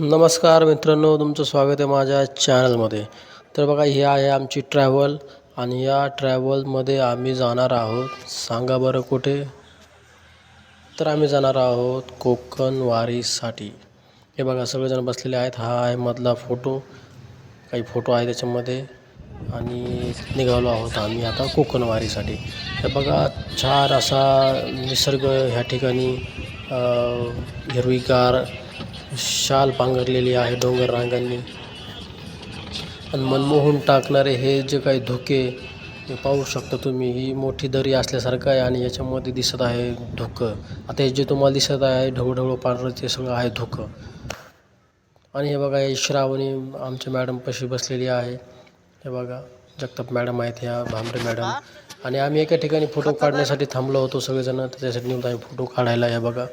नमस्कार मित्रांनो तुमचं स्वागत आहे माझ्या चॅनलमध्ये. तर बघा ही आहे आमची ट्रॅव्हल आणि या ट्रॅव्हलमध्ये आम्ही जाणार आहोत. सांगा बरं कुठे? तर आम्ही जाणार आहोत कोकण वारीसाठी. हे बघा सगळेजण बसलेले आहेत. हा आहे मधला फोटो. काही फोटो आहे त्याच्यामध्ये. आणि निघालो आहोत आम्ही आता कोकण वारीसाठी. हे बघा छान असा निसर्ग ह्या ठिकाणी हिरवीगार शाल पांघरलेली आहे डोंगर रांगांनी. आणि मनमोहून टाकणारे हे जे काही धुके हे पाहू शकता तुम्ही ही मोठी दरी असल्यासारखं आहे आणि याच्यामध्ये दिसत आहे धुकं. आता हे जे तुम्हाला दिसत आहे ढवढवळ पांढरं ते सगळं आहे धुकं. आणि हे बघा हे श्रावणी आमच्या मॅडमपाशी बसलेली आहे. हे बघा जगताप मॅडम आहेत ह्या भांबरे मॅडम. आणि आम्ही एका ठिकाणी फोटो काढण्यासाठी थांबलो होतो सगळेजण निघून आम्ही फोटो काढायला हे बघा.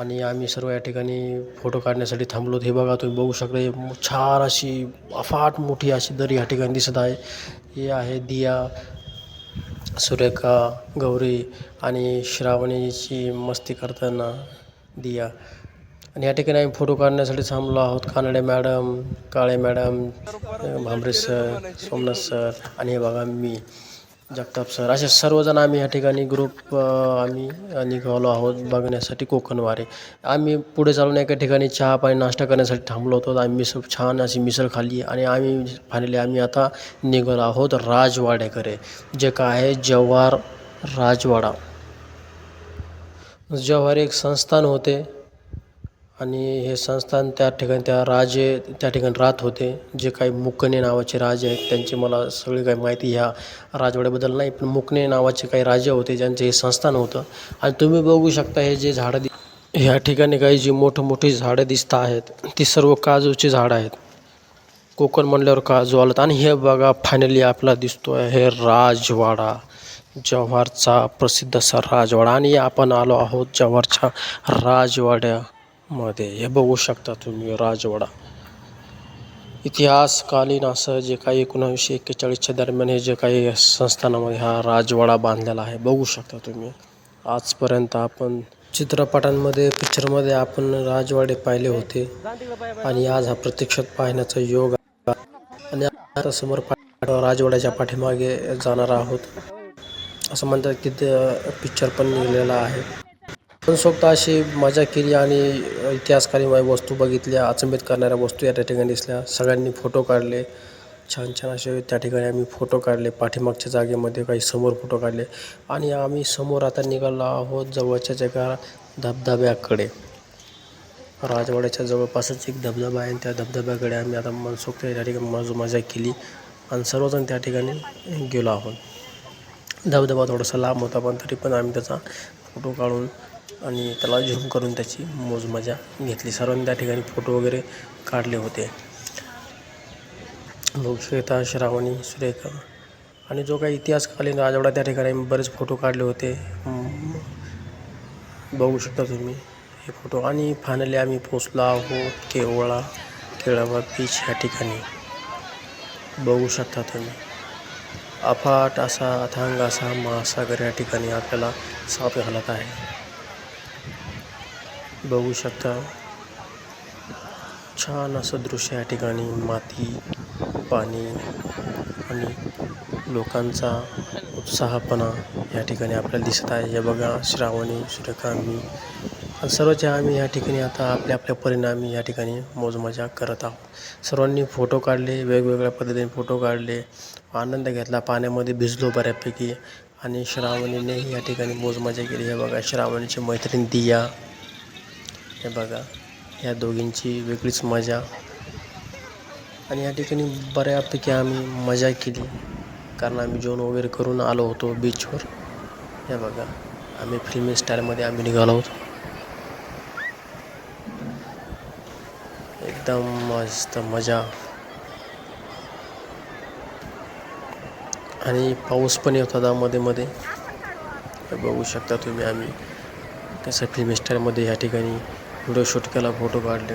आणि आम्ही सर्व या ठिकाणी फोटो काढण्यासाठी थांबलो हे बघा तुम्ही बघू शकता हे छान अशी अफाट मोठी अशी दरी या ठिकाणी दिसत आहे. हे आहे दिया सुरेखा गौरी आणि श्रावणीची मस्ती करताना दिया. आणि या ठिकाणी आम्ही फोटो काढण्यासाठी थांबलो आहोत. Kanade madam Kale madam Bhambare sir Somnath sir आणि हे बघा मी. जगताप सर असे सर्वजण आम्ही या ठिकाणी ग्रुप आम्ही निघालो आहोत बघण्यासाठी कोकणवारे. आम्ही पुढे चालून एका ठिकाणी चहा पाणी नाश्ता करण्यासाठी थांबलो होतो. आम्ही मिसळ छान अशी मिसळ खाल्ली आणि आम्ही फायनली आम्ही आता निघालो आहोत राजवाड्याकडे जे काय आहे जव्हार राजवाडा. जव्हार एक संस्थान होते. आणि हे संस्थान त्या ठिकाणी त्या राजे त्या ठिकाणी राहत होते. जे काही मुकणे नावाचे राजे आहेत त्यांची मला सगळी काही माहिती ह्या राजवाड्याबद्दल नाही पण मुकणे नावाचे काही राजे होते ज्यांचे हे संस्थान होतं. आणि तुम्ही बघू शकता हे जे झाडं दि ह्या ठिकाणी काही जी मोठं मोठी झाडं दिसत आहेत ती सर्व काजूची झाडं आहेत. कोकण म्हणल्यावर काजू आलं आणि हे बघा फायनली आपला दिसतो आहे हे राजवाडा. जव्हारचा प्रसिद्ध असा राजवाडा. आणि आपण आलो आहोत जव्हारच्या राजवाड्या मध्ये. हे बघू शकता तुम्ही राजवाडा. इतिहासकालीन असं जे काही एकोणावीसशे एक्केचाळीसच्या दरम्यान हे जे काही संस्थानामध्ये हा राजवाडा बांधलेला आहे बघू शकता तुम्ही. आजपर्यंत आपण चित्रपटांमध्ये पिक्चरमध्ये आपण राजवाडे पाहिले होते आणि आज हा प्रत्यक्षात पाहण्याचा योग आणि आता समोर राजवाड्याच्या पाठीमागे जाणार आहोत. असं म्हणतात की ते पिक्चर पण निघलेला आहे. पण स्वतः अशी मजा केली आणि इतिहासकालीन वस्तू बघितल्या अचंबित करणाऱ्या वस्तू या त्या ठिकाणी दिसल्या. सगळ्यांनी फोटो काढले. छान छान असे त्या ठिकाणी आम्ही फोटो काढले. पाठीमागच्या जागेमध्ये काही समोर फोटो काढले. आणि आम्ही समोर आता निघालो आहोत जवळच्या जगा धबधब्याकडे. राजवाड्याच्या जवळपासच एक धबधबा आहे आणि त्या धबधब्याकडे आम्ही आता मनसोक्त त्या ठिकाणी मज मजा केली आणि सर्वजण त्या ठिकाणी गेलो आहोत. धबधबा थोडासा लांब होता पण तरी पण आम्ही त्याचा फोटो काढून आणि त्याला झूम करून त्याची मोज मजा घेतली. सर्वांनी त्या ठिकाणी फोटो वगैरे काढले होते. लोकश्वेता श्रावणी सुरेखा आणि जो काही इतिहासकालीन राजवाडा त्या ठिकाणी बरेच फोटो काढले होते. बघू शकता तुम्ही हे फोटो. आणि फायनली आम्ही पोचलो आहोत केवळा केळावा बीच ह्या ठिकाणी. बघू शकता तुम्ही. अफाट असा अथांग असा महासागर या ठिकाणी आपल्याला साफ घालत आहे. बघू शकता. छान असं दृश्य या ठिकाणी. माती पाणी आणि लोकांचा उत्साहपणा या ठिकाणी आपल्याला दिसत आहे. हे बघा श्रावणी सुरेखा मी आम्ही या ठिकाणी आता आपल्या आपल्या परिणामी या ठिकाणी मोजमजा करत आहोत. सर्वांनी फोटो काढले वेगवेगळ्या पद्धतीने फोटो काढले आनंद घेतला पाण्यामध्ये भिजलो बऱ्यापैकी आणि श्रावणीने या ठिकाणी मोजमजा केली. हे बघा श्रावणीची मैत्रीण दिया. हे बघा या दोघींची वेगळीच मजा. आणि या ठिकाणी बऱ्यापैकी आम्ही मजा केली. कारण आम्ही जेवण वगैरे करून आलो होतो बीचवर हे बघा आम्ही फिल्मी स्टाईलमध्ये आम्ही निघालो होतो. एकदम मस्त मजा. आणि पाऊस पण येत होता मध्ये मध्ये. हे बघू शकता तुम्ही आम्ही कसं फिल्मी स्टाईलमध्ये ह्या ठिकाणी व्हिडिओ शूट केला फोटो काढले.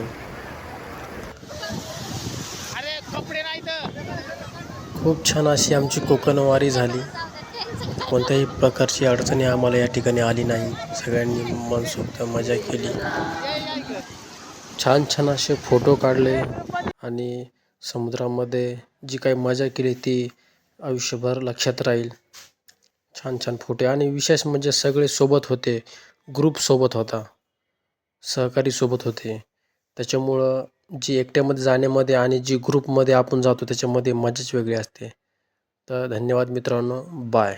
खूप छान अशी आमची कोकणवारी झाली. कोणत्याही प्रकारची अडचणी आम्हाला या ठिकाणी आली नाही. सगळ्यांनी मनसोक्त मजा केली. छान छान असे फोटो काढले आणि समुद्रामध्ये जी काही मजा केली ती आयुष्यभर लक्षात राहील. छान छान फोटे आणि विशेष म्हणजे सगळे सोबत होते. ग्रुप सोबत होता. सहकारी सोबत होते. त्याच्यामुळं जी एकट्यामध्ये जाण्यामध्ये आणि जी ग्रुपमध्ये आपण जातो त्याच्यामध्ये मजाच वेगळी असते. तर धन्यवाद मित्रांनो. बाय